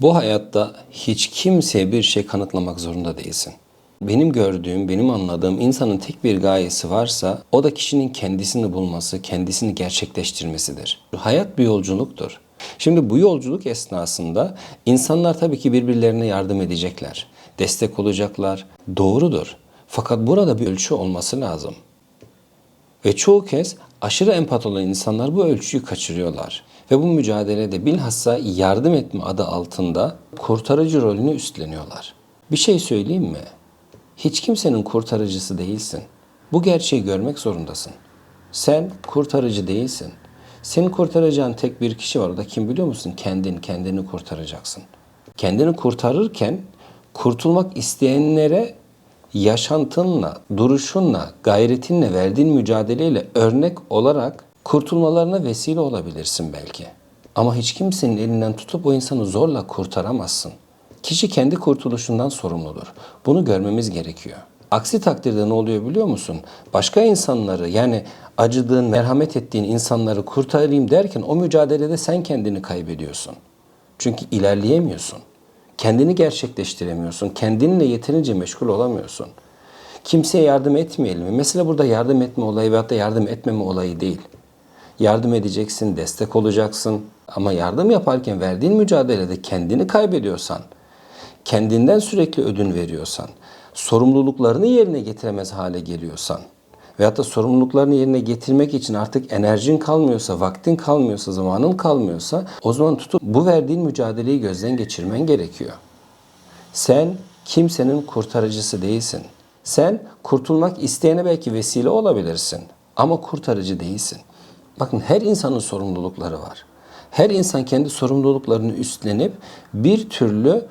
Bu hayatta hiç kimseye bir şey kanıtlamak zorunda değilsin. Benim gördüğüm, benim anladığım insanın tek bir gayesi varsa o da kişinin kendisini bulması, kendisini gerçekleştirmesidir. Hayat bir yolculuktur. Şimdi bu yolculuk esnasında insanlar tabii ki birbirlerine yardım edecekler, destek olacaklar. Doğrudur. Fakat burada bir ölçü olması lazım. Ve çoğu kez aşırı empat olan insanlar bu ölçüyü kaçırıyorlar. Ve bu mücadelede bilhassa yardım etme adı altında kurtarıcı rolünü üstleniyorlar. Bir şey söyleyeyim mi? Hiç kimsenin kurtarıcısı değilsin. Bu gerçeği görmek zorundasın. Sen kurtarıcı değilsin. Seni kurtaracağın tek bir kişi var. O da kim biliyor musun? Kendin, kendini kurtaracaksın. Kendini kurtarırken kurtulmak isteyenlere yaşantınla, duruşunla, gayretinle, verdiğin mücadeleyle örnek olarak kurtulmalarına vesile olabilirsin belki. Ama hiç kimsenin elinden tutup o insanı zorla kurtaramazsın. Kişi kendi kurtuluşundan sorumludur. Bunu görmemiz gerekiyor. Aksi takdirde ne oluyor biliyor musun? Başka insanları yani acıdığın, merhamet ettiğin insanları kurtarayım derken o mücadelede sen kendini kaybediyorsun. Çünkü ilerleyemiyorsun. Kendini gerçekleştiremiyorsun. Kendinle yeterince meşgul olamıyorsun. Kimseye yardım etmeyelim. Mesela burada yardım etme olayı veyahut da yardım etmeme olayı değil. Yardım edeceksin, destek olacaksın. Ama yardım yaparken verdiğin mücadelede kendini kaybediyorsan, kendinden sürekli ödün veriyorsan, sorumluluklarını yerine getiremez hale geliyorsan veyahut da sorumluluklarını yerine getirmek için artık enerjin kalmıyorsa, vaktin kalmıyorsa, zamanın kalmıyorsa o zaman tutup bu verdiğin mücadeleyi gözden geçirmen gerekiyor. Sen kimsenin kurtarıcısı değilsin. Sen kurtulmak isteyene belki vesile olabilirsin ama kurtarıcı değilsin. Bakın her insanın sorumlulukları var. Her insan kendi sorumluluklarını üstlenip bir türlü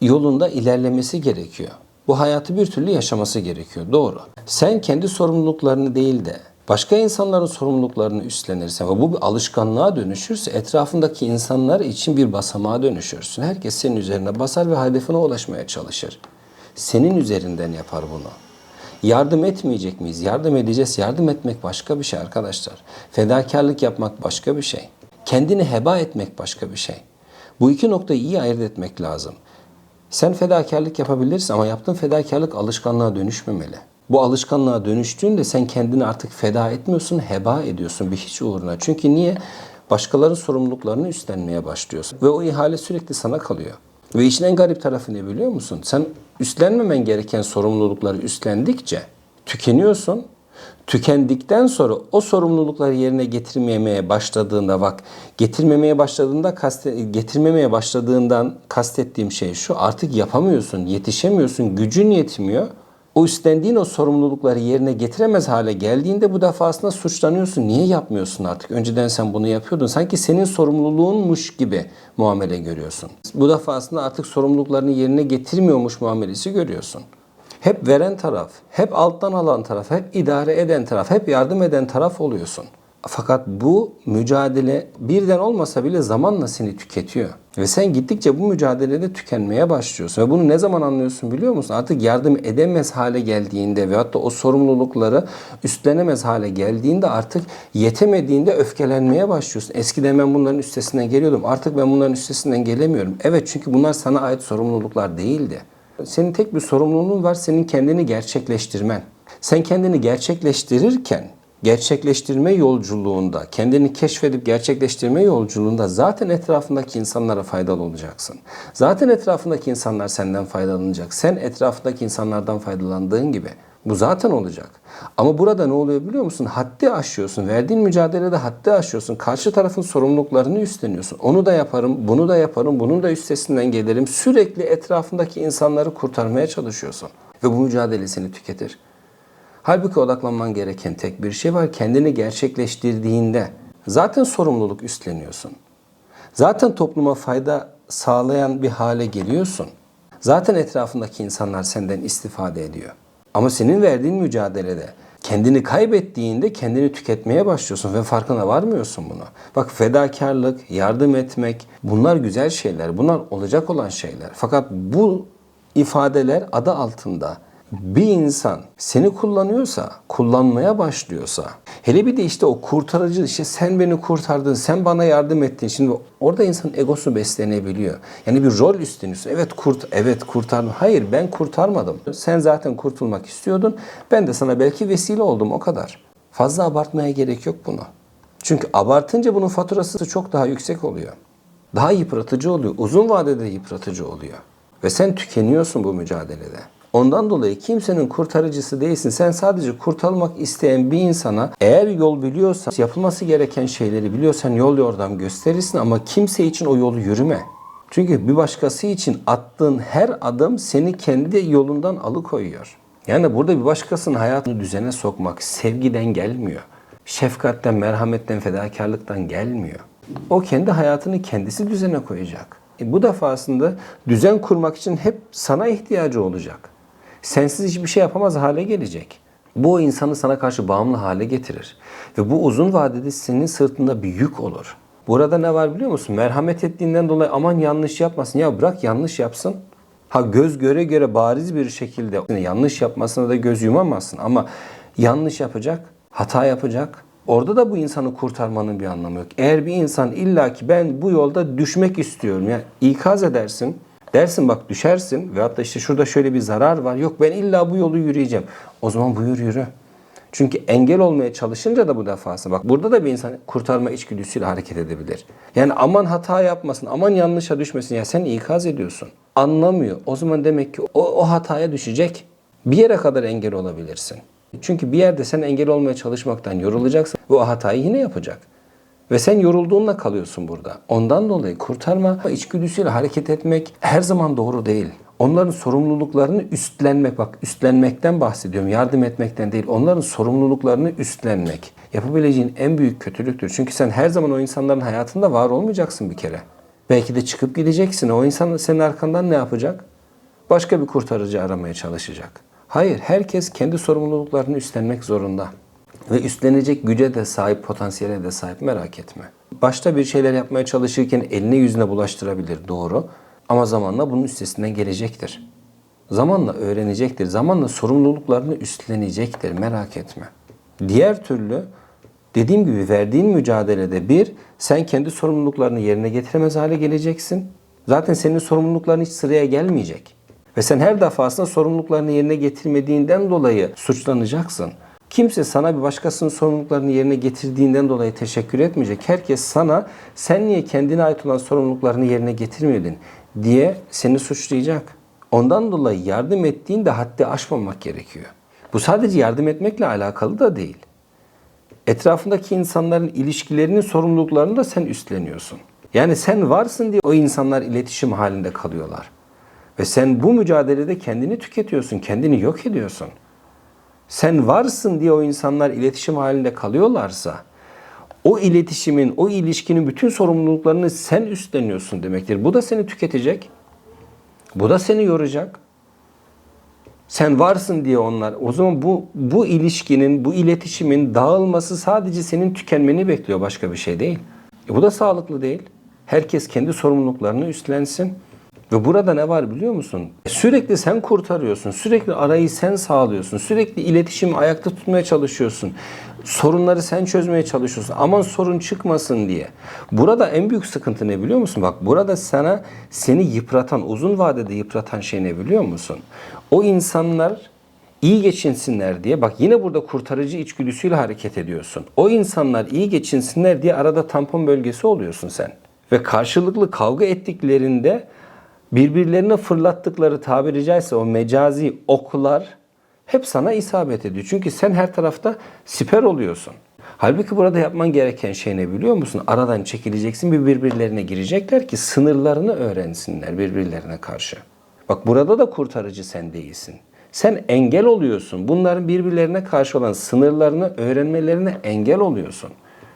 yolunda ilerlemesi gerekiyor. Bu hayatı bir türlü yaşaması gerekiyor. Doğru. Sen kendi sorumluluklarını değil de başka insanların sorumluluklarını üstlenirsen ve bu bir alışkanlığa dönüşürse etrafındaki insanlar için bir basamağa dönüşürsün. Herkes senin üzerine basar ve hedefine ulaşmaya çalışır. Senin üzerinden yapar bunu. Yardım etmeyecek miyiz? Yardım edeceğiz. Yardım etmek başka bir şey arkadaşlar. Fedakarlık yapmak başka bir şey. Kendini heba etmek başka bir şey. Bu iki noktayı iyi ayırt etmek lazım. Sen fedakarlık yapabilirsin ama yaptığın fedakarlık alışkanlığa dönüşmemeli. Bu alışkanlığa dönüştüğünde sen kendini artık feda etmiyorsun, heba ediyorsun bir hiç uğruna. Çünkü niye? Başkalarının sorumluluklarını üstlenmeye başlıyorsun. Ve o ihale sürekli sana kalıyor. Ve işin en garip tarafı ne biliyor musun? Sen üstlenmemen gereken sorumlulukları üstlendikçe tükeniyorsun. Tükendikten sonra o sorumlulukları yerine getirmemeye başladığında bak getirmemeye başladığında kaste, getirmemeye başladığından kastettiğim şey şu artık yapamıyorsun, yetişemiyorsun, gücün yetmiyor. O üstlendiğin o sorumlulukları yerine getiremez hale geldiğinde bu defasında suçlanıyorsun. Niye yapmıyorsun artık? Önceden sen bunu yapıyordun. Sanki senin sorumluluğunmuş gibi muamele görüyorsun. Bu defasında artık sorumluluklarını yerine getirmiyormuş muamelesi görüyorsun. Hep veren taraf, hep alttan alan taraf, hep idare eden taraf, hep yardım eden taraf oluyorsun. Fakat bu mücadele birden olmasa bile zamanla seni tüketiyor. Ve sen gittikçe bu mücadelede tükenmeye başlıyorsun. Ve bunu ne zaman anlıyorsun biliyor musun? Artık yardım edemez hale geldiğinde veyahut da o sorumlulukları üstlenemez hale geldiğinde artık yetemediğinde öfkelenmeye başlıyorsun. Eskiden ben bunların üstesinden geliyordum. Artık ben bunların üstesinden gelemiyorum. Evet çünkü bunlar sana ait sorumluluklar değildi. Senin tek bir sorumluluğun var, senin kendini gerçekleştirmen. Sen kendini gerçekleştirirken gerçekleştirme yolculuğunda, kendini keşfedip gerçekleştirme yolculuğunda zaten etrafındaki insanlara faydalı olacaksın. Zaten etrafındaki insanlar senden faydalanacak. Sen etrafındaki insanlardan faydalandığın gibi. Bu zaten olacak. Ama burada ne oluyor biliyor musun? Haddi aşıyorsun. Verdiğin mücadelede haddi aşıyorsun. Karşı tarafın sorumluluklarını üstleniyorsun. Onu da yaparım, bunu da yaparım, bunun da üstesinden gelirim. Sürekli etrafındaki insanları kurtarmaya çalışıyorsun. Ve bu mücadele seni tüketir. Halbuki odaklanman gereken tek bir şey var. Kendini gerçekleştirdiğinde zaten sorumluluk üstleniyorsun. Zaten topluma fayda sağlayan bir hale geliyorsun. Zaten etrafındaki insanlar senden istifade ediyor. Ama senin verdiğin mücadelede kendini kaybettiğinde kendini tüketmeye başlıyorsun ve farkına varmıyorsun bunu. Bak fedakarlık, yardım etmek bunlar güzel şeyler. Bunlar olacak olan şeyler. Fakat bu ifadeler adı altında Bir insan seni kullanıyorsa, kullanmaya başlıyorsa, hele bir de işte o kurtarıcı, işte sen beni kurtardın, sen bana yardım ettin. Şimdi orada insanın egosu beslenebiliyor. Yani bir rol üstleniyorsun. Evet kurt, evet kurtardım. Hayır ben kurtarmadım. Sen zaten kurtulmak istiyordun. Ben de sana belki vesile oldum o kadar. Fazla abartmaya gerek yok bunu. Çünkü abartınca bunun faturası çok daha yüksek oluyor. Daha yıpratıcı oluyor. Uzun vadede yıpratıcı oluyor. Ve sen tükeniyorsun bu mücadelede. Ondan dolayı kimsenin kurtarıcısı değilsin. Sen sadece kurtarılmak isteyen bir insana eğer yol biliyorsan, yapılması gereken şeyleri biliyorsan yol yordam gösterirsin ama kimse için o yolu yürüme. Çünkü bir başkası için attığın her adım seni kendi yolundan alıkoyuyor. Yani burada bir başkasının hayatını düzene sokmak sevgiden gelmiyor. Şefkatten, merhametten, fedakarlıktan gelmiyor. O kendi hayatını kendisi düzene koyacak. E bu defasında düzen kurmak için hep sana ihtiyacı olacak. Sensiz hiçbir şey yapamaz hale gelecek. Bu o insanı sana karşı bağımlı hale getirir. Ve bu uzun vadede senin sırtında bir yük olur. Burada ne var biliyor musun? Merhamet ettiğinden dolayı aman yanlış yapmasın. Ya bırak yanlış yapsın. Ha göz göre göre bariz bir şekilde yanlış yapmasına da göz yumamazsın. Ama yanlış yapacak, hata yapacak. Orada da bu insanı kurtarmanın bir anlamı yok. Eğer bir insan illaki ben bu yolda düşmek istiyorum. Yani ikaz edersin. Dersin bak düşersin veyahut da işte şurada şöyle bir zarar var. Yok ben illa bu yolu yürüyeceğim. O zaman buyur yürü. Çünkü engel olmaya çalışınca da bu defası bak burada da bir insan kurtarma içgüdüsüyle hareket edebilir. Yani aman hata yapmasın, aman yanlışa düşmesin. Ya sen ikaz ediyorsun. Anlamıyor. O zaman demek ki o, o hataya düşecek. Bir yere kadar engel olabilirsin. Çünkü bir yerde sen engel olmaya çalışmaktan yorulacaksın ve o hatayı yine yapacak. Ve sen yorulduğunla kalıyorsun burada. Ondan dolayı kurtarma içgüdüsüyle hareket etmek her zaman doğru değil. Onların sorumluluklarını üstlenmek, bak üstlenmekten bahsediyorum, yardım etmekten değil. Onların sorumluluklarını üstlenmek yapabileceğin en büyük kötülüktür. Çünkü sen her zaman o insanların hayatında var olmayacaksın bir kere. Belki de çıkıp gideceksin. O insan senin arkandan ne yapacak? Başka bir kurtarıcı aramaya çalışacak. Hayır, herkes kendi sorumluluklarını üstlenmek zorunda. Ve üstlenecek güce de sahip, potansiyele de sahip merak etme. Başta bir şeyler yapmaya çalışırken eline yüzüne bulaştırabilir doğru. Ama zamanla bunun üstesinden gelecektir. Zamanla öğrenecektir. Zamanla sorumluluklarını üstlenecektir merak etme. Diğer türlü dediğim gibi verdiğin mücadelede bir, sen kendi sorumluluklarını yerine getiremez hale geleceksin. Zaten senin sorumlulukların hiç sıraya gelmeyecek. Ve sen her defasında sorumluluklarını yerine getirmediğinden dolayı suçlanacaksın. Kimse sana bir başkasının sorumluluklarını yerine getirdiğinden dolayı teşekkür etmeyecek. Herkes sana sen niye kendine ait olan sorumluluklarını yerine getirmedin diye seni suçlayacak. Ondan dolayı yardım ettiğinde haddi aşmamak gerekiyor. Bu sadece yardım etmekle alakalı da değil. Etrafındaki insanların ilişkilerinin sorumluluklarını da sen üstleniyorsun. Yani sen varsın diye o insanlar iletişim halinde kalıyorlar. Ve sen bu mücadelede kendini tüketiyorsun, kendini yok ediyorsun. Sen varsın diye o insanlar iletişim halinde kalıyorlarsa o iletişimin, o ilişkinin bütün sorumluluklarını sen üstleniyorsun demektir. Bu da seni tüketecek. Bu da seni yoracak. Sen varsın diye onlar. O zaman bu bu ilişkinin, bu iletişimin dağılması sadece senin tükenmeni bekliyor başka bir şey değil. E bu da sağlıklı değil. Herkes kendi sorumluluklarını üstlensin. Ve burada ne var biliyor musun? Sürekli sen kurtarıyorsun. Sürekli arayı sen sağlıyorsun. Sürekli iletişimi ayakta tutmaya çalışıyorsun. Sorunları sen çözmeye çalışıyorsun. Aman sorun çıkmasın diye. Burada en büyük sıkıntı ne biliyor musun? Bak burada sana seni yıpratan, uzun vadede yıpratan şey ne biliyor musun? O insanlar iyi geçinsinler diye bak yine burada kurtarıcı içgüdüsüyle hareket ediyorsun. O insanlar iyi geçinsinler diye arada tampon bölgesi oluyorsun sen. Ve karşılıklı kavga ettiklerinde birbirlerine fırlattıkları tabiri caizse o mecazi oklar hep sana isabet ediyor. Çünkü sen her tarafta siper oluyorsun. Halbuki burada yapman gereken şey ne biliyor musun? Aradan çekileceksin bir birbirlerine girecekler ki sınırlarını öğrensinler birbirlerine karşı. Bak burada da kurtarıcı sen değilsin. Sen engel oluyorsun. Bunların birbirlerine karşı olan sınırlarını öğrenmelerine engel oluyorsun.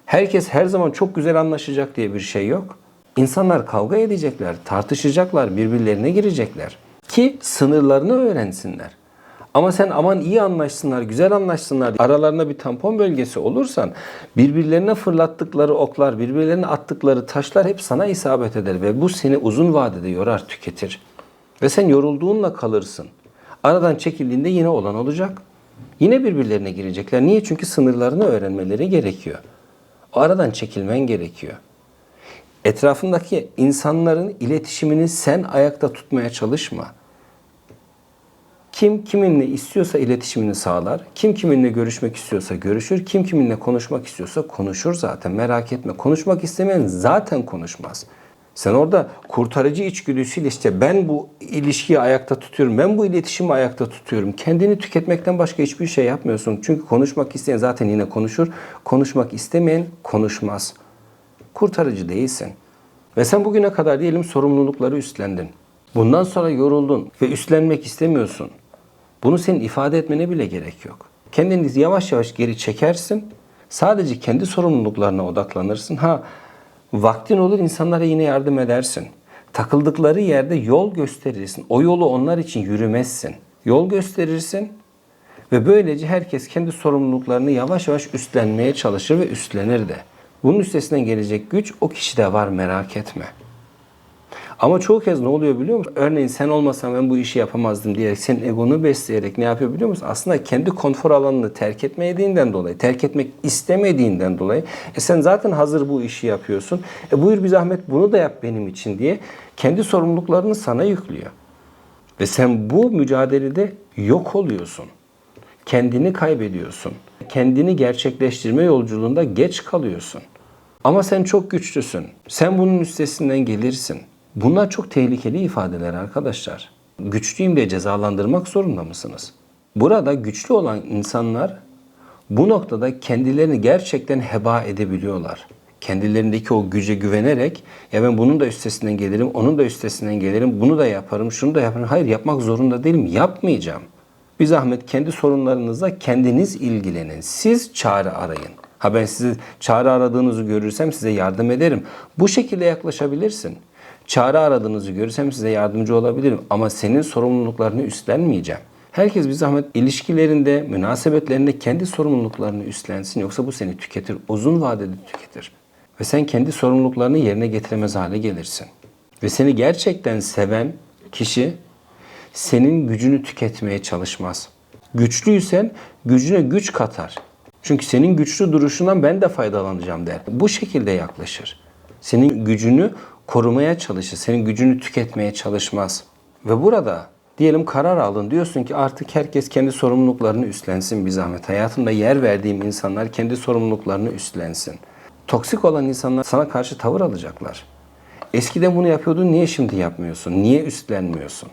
Herkes her zaman çok güzel anlaşacak diye bir şey yok. İnsanlar kavga edecekler, tartışacaklar, birbirlerine girecekler ki sınırlarını öğrensinler. Ama sen aman iyi anlaşsınlar, güzel anlaşsınlar aralarında bir tampon bölgesi olursan birbirlerine fırlattıkları oklar, birbirlerine attıkları taşlar hep sana isabet eder ve bu seni uzun vadede yorar, tüketir. Ve sen yorulduğunla kalırsın. Aradan çekildiğinde yine olan olacak. Yine birbirlerine girecekler. Niye? Çünkü sınırlarını öğrenmeleri gerekiyor. O aradan çekilmen gerekiyor. Etrafındaki insanların iletişimini sen ayakta tutmaya çalışma. Kim kiminle istiyorsa iletişimini sağlar. Kim kiminle görüşmek istiyorsa görüşür. Kim kiminle konuşmak istiyorsa konuşur zaten. Merak etme. Konuşmak istemeyen zaten konuşmaz. Sen orada kurtarıcı içgüdüsüyle işte ben bu ilişkiyi ayakta tutuyorum. Ben bu iletişimi ayakta tutuyorum. Kendini tüketmekten başka hiçbir şey yapmıyorsun. Çünkü konuşmak isteyen zaten yine konuşur. Konuşmak istemeyen konuşmaz. Kurtarıcı değilsin. Ve sen bugüne kadar diyelim sorumlulukları üstlendin. Bundan sonra yoruldun ve üstlenmek istemiyorsun. Bunu senin ifade etmene bile gerek yok. Kendini yavaş yavaş geri çekersin. Sadece kendi sorumluluklarına odaklanırsın. Ha vaktin olur insanlara yine yardım edersin. Takıldıkları yerde yol gösterirsin. O yolu onlar için yürümezsin. Yol gösterirsin ve böylece herkes kendi sorumluluklarını yavaş yavaş üstlenmeye çalışır ve üstlenir de. Bunun üstesinden gelecek güç o kişide var merak etme. Ama çoğu kez ne oluyor biliyor musun? Örneğin sen olmasan ben bu işi yapamazdım diyerek senin egonu besleyerek ne yapıyor biliyor musun? Aslında kendi konfor alanını terk etmediğinden dolayı, terk etmek istemediğinden dolayı e sen zaten hazır bu işi yapıyorsun. E buyur bir zahmet bunu da yap benim için diye kendi sorumluluklarını sana yüklüyor. Ve sen bu mücadelede yok oluyorsun. Kendini kaybediyorsun. Kendini gerçekleştirme yolculuğunda geç kalıyorsun. Ama sen çok güçlüsün. Sen bunun üstesinden gelirsin. Bunlar çok tehlikeli ifadeler arkadaşlar. Güçlüyüm diye cezalandırmak zorunda mısınız? Burada güçlü olan insanlar bu noktada kendilerini gerçekten heba edebiliyorlar. Kendilerindeki o güce güvenerek ya ben bunun da üstesinden gelirim, onun da üstesinden gelirim, bunu da yaparım, şunu da yaparım. Hayır yapmak zorunda değilim, yapmayacağım. Bir zahmet kendi sorunlarınızla kendiniz ilgilenin. Siz çare arayın. Ha ben sizi çare aradığınızı görürsem size yardım ederim. Bu şekilde yaklaşabilirsin. Çare aradığınızı görürsem size yardımcı olabilirim ama senin sorumluluklarını üstlenmeyeceğim. Herkes bir zahmet ilişkilerinde, münasebetlerinde kendi sorumluluklarını üstlensin yoksa bu seni tüketir, uzun vadede tüketir. Ve sen kendi sorumluluklarını yerine getiremez hale gelirsin. Ve seni gerçekten seven kişi senin gücünü tüketmeye çalışmaz. Güçlüysen gücüne güç katar. Çünkü senin güçlü duruşundan ben de faydalanacağım der. Bu şekilde yaklaşır. Senin gücünü korumaya çalışır. Senin gücünü tüketmeye çalışmaz. Ve burada diyelim karar aldın. Diyorsun ki artık herkes kendi sorumluluklarını üstlensin bir zahmet. Hayatımda yer verdiğim insanlar kendi sorumluluklarını üstlensin. Toksik olan insanlar sana karşı tavır alacaklar. Eskiden bunu yapıyordun niye şimdi yapmıyorsun? Niye üstlenmiyorsun?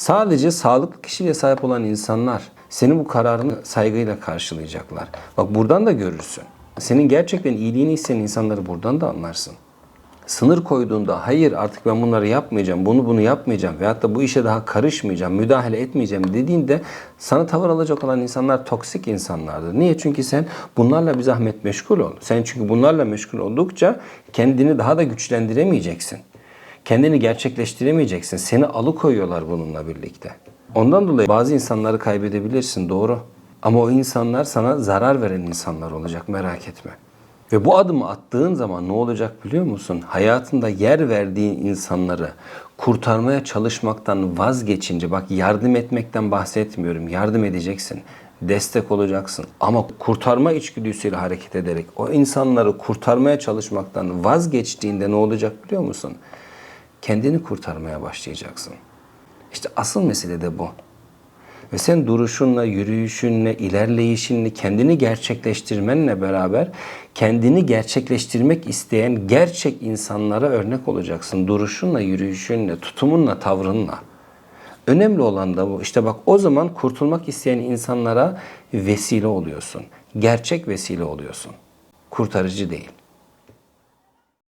Sadece sağlıklı kişiliğe sahip olan insanlar senin bu kararını saygıyla karşılayacaklar. Bak buradan da görürsün. Senin gerçekten iyiliğini isteyen insanları buradan da anlarsın. Sınır koyduğunda hayır artık ben bunları yapmayacağım, bunu bunu yapmayacağım veyahut da bu işe daha karışmayacağım, müdahale etmeyeceğim dediğinde sana tavır alacak olan insanlar toksik insanlardır. Niye? Çünkü sen bunlarla bir zahmet meşgul ol. Sen çünkü bunlarla meşgul oldukça kendini daha da güçlendiremeyeceksin. Kendini gerçekleştiremeyeceksin. Seni alıkoyuyorlar bununla birlikte. Ondan dolayı bazı insanları kaybedebilirsin doğru. Ama o insanlar sana zarar veren insanlar olacak merak etme. Ve bu adımı attığın zaman ne olacak biliyor musun? Hayatında yer verdiğin insanları kurtarmaya çalışmaktan vazgeçince bak yardım etmekten bahsetmiyorum. Yardım edeceksin. Destek olacaksın. Ama kurtarma içgüdüsüyle hareket ederek o insanları kurtarmaya çalışmaktan vazgeçtiğinde ne olacak biliyor musun? Kendini kurtarmaya başlayacaksın. İşte asıl mesele de bu. Ve sen duruşunla, yürüyüşünle, ilerleyişinle, kendini gerçekleştirmenle beraber kendini gerçekleştirmek isteyen gerçek insanlara örnek olacaksın. Duruşunla, yürüyüşünle, tutumunla, tavrınla. Önemli olan da bu. İşte bak o zaman kurtulmak isteyen insanlara vesile oluyorsun. Gerçek vesile oluyorsun. Kurtarıcı değil.